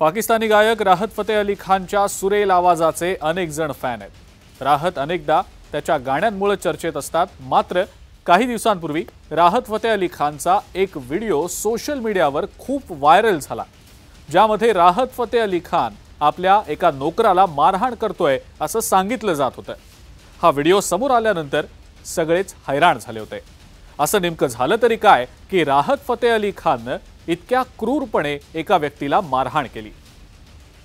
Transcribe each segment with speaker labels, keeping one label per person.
Speaker 1: पाकिस्तानी गायक राहत फतेह अली खानच्या सुरेल आवाजाचे अनेक जण फॅन आहेत. राहत अनेकदा त्याच्या गाण्यांमुळे चर्चेत असतात. मात्र काही दिवसांपूर्वी राहत फतेह अली खानचा एक व्हिडिओ सोशल मीडियावर खूप व्हायरल झाला. ज्यामध्ये राहत फतेह अली खान आपल्या एका नोकराला मारहाण करतोय असं सांगितलं जात होतं. हा व्हिडिओ समोर आल्यानंतर सगळेच हैराण झाले होते. असं नेमकं झालं तरी काय की राहत फतेह अली खाननं इतक्या क्रूरपणे एका व्यक्तीला मारहाण केली.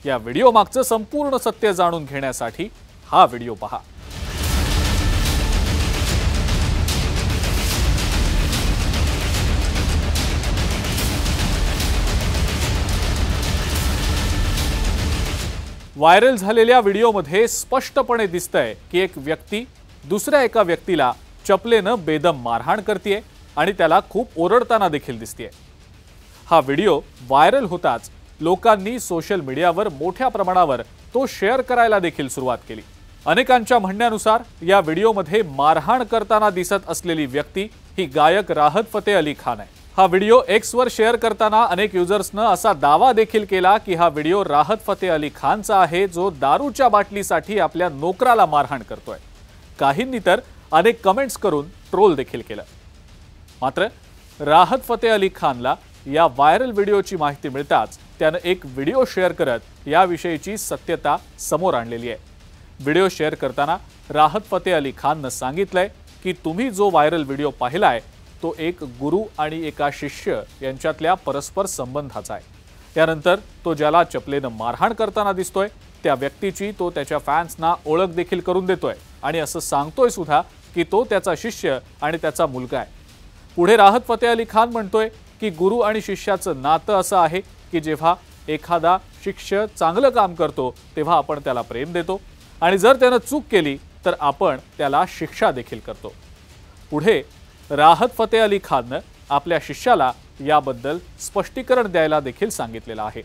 Speaker 1: या व्हिडिओ मागचं संपूर्ण सत्य जाणून घेण्यासाठी हा व्हिडिओ पहा. व्हायरल झालेल्या व्हिडिओमध्ये स्पष्टपणे दिसतंय की एक व्यक्ती दुसऱ्या एका व्यक्तीला चपलेनं बेदम मारहाण करते आणि त्याला खूप ओरडताना देखील दिसतेय. हा व्हिडिओ व्हायरल होताच लोकांनी सोशल मीडियावर मोठ्या प्रमाणावर तो शेअर करायला देखील सुरुवात केली. अनेकांच्या म्हणण्यानुसार या व्हिडिओमध्ये मारहाण करताना दिसत असलेली व्यक्ती ही गायक राहत फतेह अली खान आहे. हा व्हिडिओ एक्सवर शेअर करताना अनेक युजर्सनं असा दावा देखील केला की हा व्हिडिओ राहत फतेह अली खानचा आहे जो दारूच्या बाटलीसाठी आपल्या नोकराला मारहाण करतोय. काहींनी तर अनेक कमेंट्स करून ट्रोल देखील केलं. मात्र राहत फतेह अली खानला या व्हायरल व्हिडिओची माहिती मिळताच त्यानं एक व्हिडिओ शेअर करत याविषयीची सत्यता समोर आणलेली आहे. व्हिडिओ शेअर करताना राहत फतेह अली खाननं सांगितलंय की तुम्ही जो व्हायरल व्हिडिओ पाहिलाय तो एक गुरु आणि एका शिष्य यांच्यातल्या परस्पर संबंधाचा आहे. त्यानंतर तो ज्याला चपलेनं मारहाण करताना दिसतोय त्या व्यक्तीची तो त्याच्या फॅन्सना ओळख देखील करून देतोय आणि असं सांगतोय सुद्धा की तो त्याचा शिष्य आणि त्याचा मुलगा आहे. पुढे राहत फतेह अली खान म्हणतोय की गुरु आणि शिष्याचं नातं असं आहे की जेव्हा एखादा शिष्य चांगलं काम करतो तेव्हा आपण त्याला प्रेम देतो. आणि जर त्यानं चूक केली तर आपण त्याला शिक्षा देखील करतो. पुढे राहत फतेह अली खाननं आपल्या शिष्याला याबद्दल स्पष्टीकरण द्यायला देखील सांगितलेलं आहे.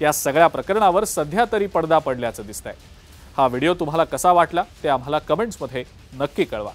Speaker 1: या सगळ्या प्रकरणावर सध्या तरी पडदा पडल्याचं दिसतंय. हा व्हिडिओ तुम्हाला कसा वाटला ते आम्हाला कमेंट्समध्ये नक्की कळवा.